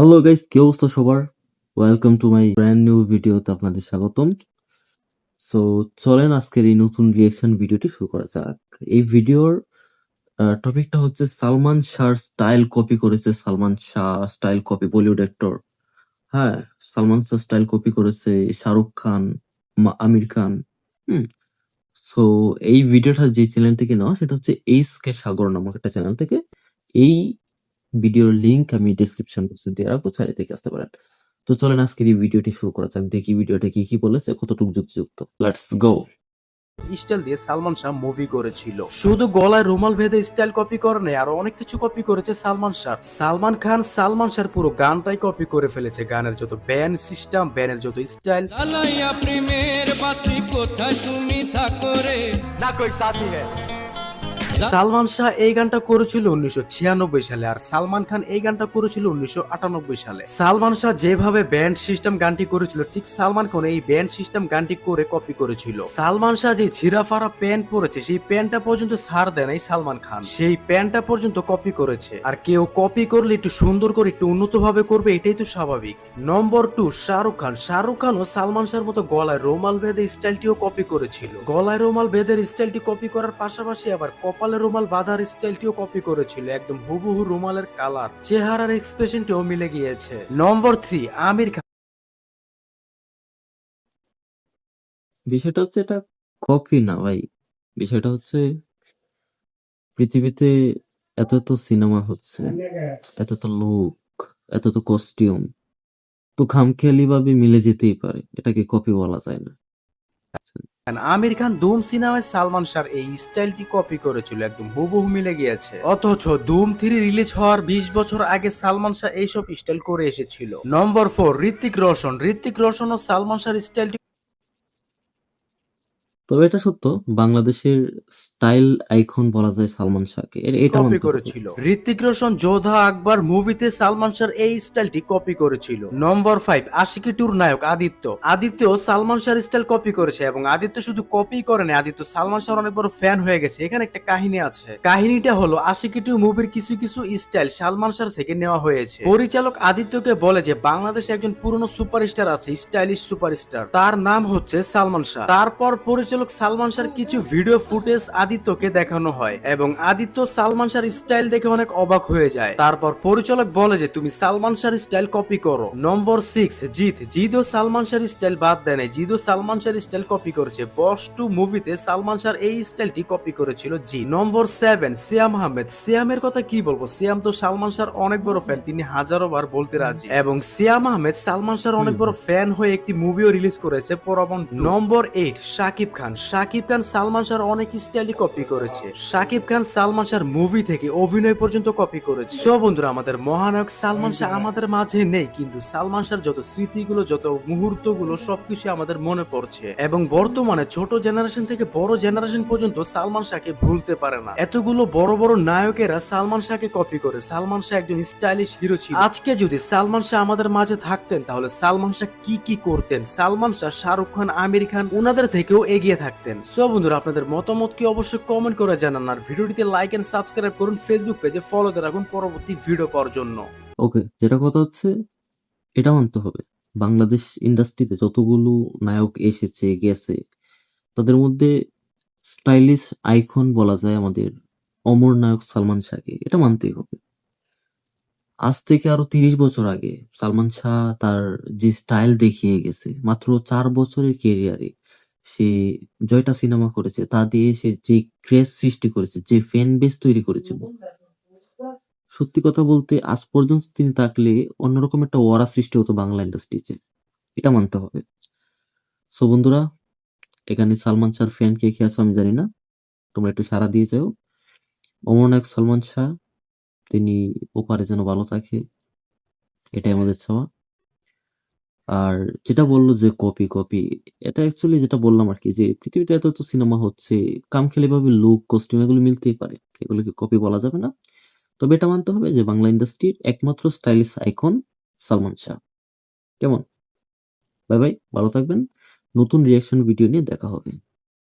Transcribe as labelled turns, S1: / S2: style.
S1: Hello guys কি অবস্থা সবার? Welcome to my brand new ভিডিওতে আপনাদের স্বাগতম। সো চলেন আজকের এই নতুন রিয়েকশন ভিডিওটি শুরু করা যাক। এই ভিডিওর টপিকটা হচ্ছে সালমান শাহর স্টাইল কপি করেছে Salman Shah style copy Bollywood actor হ্যাঁ সালমান শাহ স্টাইল কপি করেছে শাহরুখ খান আমির খান। হুম সো এই ভিডিওটা যে চ্যানেল থেকে নেওয়া, সেটা হচ্ছে এইস কে সাগর নামক একটা চ্যানেল থেকে। এই ভিডিওর লিংক আমি ডিসক্রিপশন বক্সে দিয়ে রাখব চাইলে দেখে আসতে পারেন। তো চলেন আজকের এই ভিডিওটি শুরু করা যাক। দেখি ভিডিওটা কি কি বলেছে কতটুকু যুক্তিযুক্ত। লেটস গো
S2: স্টাইল দিয়ে সালমান শাহ মুভি করেছিল। শুধু গলায় রুমাল বেঁধে স্টাইল কপি করে নেই আরও অনেক কিছু কপি করেছে সালমান শাহ। সালমান খান সালমান শাহ পুরো গানটাই কপি করে ফেলেছে। গানের যত ব্যান সিস্টেম ব্যানের যত স্টাইল
S3: প্রেমের বাতি কোথায় তুমি থাকো রে?
S2: সালমান শাহ এই গানটা করেছিল উনিশশো ছিয়ানব্বই সালে আর সালমান খান এই গানটা করেছিল উনিশশো আটানব্বই সালে। সালমান শাহ যেভাবে ব্যান্ড সিস্টেম গানটি করেছিল, ঠিক সালমান খান এই ব্যান্ড সিস্টেম গানটি করে কপি করেছিল। সালমান শাহ যে ছিঁড়াফাড়া প্যান্ট পরেছে, সেই প্যান্টটা পর্যন্ত ছাড় দেয় নাই সালমান খান। সেই প্যান্টটা পর্যন্ত কপি করেছে। আর কেউ কপি করলে একটু সুন্দর করে, একটু উন্নত ভাবে করবে, এটাই তো স্বাভাবিক। Number two Shahrukh Khan. Shahrukh Khan ও সালমান শাহর মতো গলায় রোমাল বেঁধে স্টাইলটিও কপি করেছিল। গলায় রোমাল বেদের স্টাইলটি কপি করার পাশাপাশি আবার কপালে রুমাল বাঁধার স্টাইলটিও কপি করেছিল, একদম হুবহু রুমালের কালার চেহারার এক্সপ্রেশনটিও মিলে গিয়েছে। Number three Aamir Khan.
S1: বিষয়টা হচ্ছে এটা কপি না ভাই। বিষয়টা হচ্ছে পৃথিবীতে এত এত সিনেমা হচ্ছে, এত এত লোক এত এত কস্টিউম তো খামখেয়ালি ভাবে মিলে যেতেই পারে, এটাকে কপি বলা যায় না।
S2: আমির খান ধুম সিনেমায় সালমান শাহ এই স্টাইলটি কপি করেছিল, একদম হুবহু মিলে গিয়েছে। অথচ ধুম থ্রি রিলিজ হওয়ার বিশ বছর আগে সালমান শাহ এইসব স্টাইল করে এসেছিল। Number four Hrithik Roshan. Hrithik Roshan ও সালমান শাহর স্টাইলটি
S1: তবে এটা সত্য বাংলাদেশের স্টাইল আইকন বলা যায় সালমান শাহকে। এটা
S2: কপি করেছিল। ঋত্বিক রোশন যোধা আকবর মুভিতে সালমান শাহর এই স্টাইলটি কপি করেছিল। নম্বর ফাইভ আশিকি টুর নায়ক আদিত্য। আদিত্য সালমান শাহর স্টাইল কপি করেছে এবং আদিত্য শুধু কপি করেনি আদিত্য সালমান শাহর অনেক বড় ফ্যান হয়ে গেছে। এখানে একটা কাহিনী আছে। কাহিনীটা হলো আশিকি টু মুভির কিছু কিছু স্টাইল সালমান শাহ থেকে নেওয়া হয়েছে। পরিচালক আদিত্যকে বলে যে বাংলাদেশে একজন পুরনো সুপারস্টার আছে স্টাইলিশ সুপারস্টার তার নাম হচ্ছে সালমান শাহ। তারপর পরিচালক সালমান শাহর কিছু ভিডিও ফুটেজ আদিত্যকে দেখানো হয় এবং আদিত্য সালমান শাহর স্টাইল দেখে অনেক অবাক হয়ে যায়। তারপর পরিচালক বলে যে, তুমি সালমান শাহর স্টাইল কপি করো। Number six Jeet. জিদও সালমান শাহর স্টাইল বাদ দেয় নাই। জিদও সালমান শাহর স্টাইল কপি করেছে। বস টু মুভিতে সালমান শাহর এই স্টাইলটি কপি করেছিল জি নম্বর সেভেন সিয়াম আহমেদ সিয়ামের কথা কি বলব? সিয়াম তো সালমান শাহর অনেক বড় ফ্যান তিনি হাজারো বার বলতে রাজি। এবং সিয়াম আহমেদ সালমান শাহর অনেক বড় ফ্যান হয়ে একটি মুভিও রিলিজ করেছে পরবন নম্বর এইট শাকিব খান। শাকিব খান, সালমান শাহর অনেক স্টাইলই কপি করেছে। শাকিব খান, সালমান শাহর মুভি থেকে অভিনয় পর্যন্ত কপি করেছে। সো বন্ধুরা, আমাদের মহানায়ক সালমান শাহ আমাদের মাঝে নেই, কিন্তু সালমান শাহর যত স্মৃতিগুলো, যত মুহূর্তগুলো, সবকিছু আমাদের মনে পড়ছে। এবং বর্তমানে ছোট জেনারেশন থেকে বড় জেনারেশন পর্যন্ত সালমান শাহকে ভুলতে পারে না। এতগুলো বড় বড় নায়কেরা সালমান শাহকে কপি করে। সালমান শাহ একজন স্টাইলিশ হিরো ছিল। আজকে যদি সালমান শাহ আমাদের মাঝে থাকতেন, তাহলে সালমান শাহ কি কি করতেন? সালমান শাহ শাহরুখ খান, আমির খান ওনাদের থেকেও এগিয়ে থাকতেন। সো বন্ধুরা, আপনাদের মতামত কি অবশ্যই কমেন্ট করে জানান আর ভিডিওটিতে লাইক এন্ড সাবস্ক্রাইব করুন ফেসবুক পেজে ফলোতে রাখুন পরবর্তী ভিডিও পাওয়ার জন্য।
S1: ওকে যেটা কথা হচ্ছে এটা মানতে হবে। বাংলাদেশ ইন্ডাস্ট্রিতে যতগুলো নায়ক এসেছে, গেছে, তাদের মধ্যে স্টাইলিশ আইকন বলা যায় আমাদের অমর নায়ক সালমান শাহকে। এটা মানতেই হবে। আজ থেকে আরও তিরিশ বছর আগে সালমান শাহ তার যে স্টাইল দেখিয়ে গেছে, মাত্র চার বছরের কেরিয়ারে সে জয়টা সিনেমা করেছে, তা দিয়ে সে যে ক্রেজ সৃষ্টি করেছে, যে ফ্যান বেস তৈরি করেছিল। সত্যি কথা বলতে আজ পর্যন্ত তিনি থাকলে অন্যরকম একটা ওয়ারা সৃষ্টি হতো বাংলা ইন্ডাস্ট্রিতে এটা মানতে হবে। সো বন্ধুরা, এখানে সালমান শাহর ফ্যান কে কে আমি জানি না। তোমরা একটু সারা দিয়ে যাও। অমরনায়ক সালমান শাহ, তিনি ওপারে যেন ভালো থাকে, এটাই আমাদের চাওয়া। আর যেটা বলল যে কপি কপি এটা অ্যাকচুয়ালি যেটা বললাম আর কি, যে পৃথিবীতে এত তো সিনেমা হচ্ছে কামখেলি ভাবে লুক কস্টিউম এগুলো মিলতেই পারে, এগুলোকে কপি বলা যাবে না। তবে এটা মানতে হবে যে বাংলা ইন্ডাস্ট্রির একমাত্র স্টাইলিশ আইকন সালমান শাহ। কেমন? বাই বাই, ভালো থাকবেন। নতুন রিয়াকশন ভিডিও নিয়ে দেখা হবে।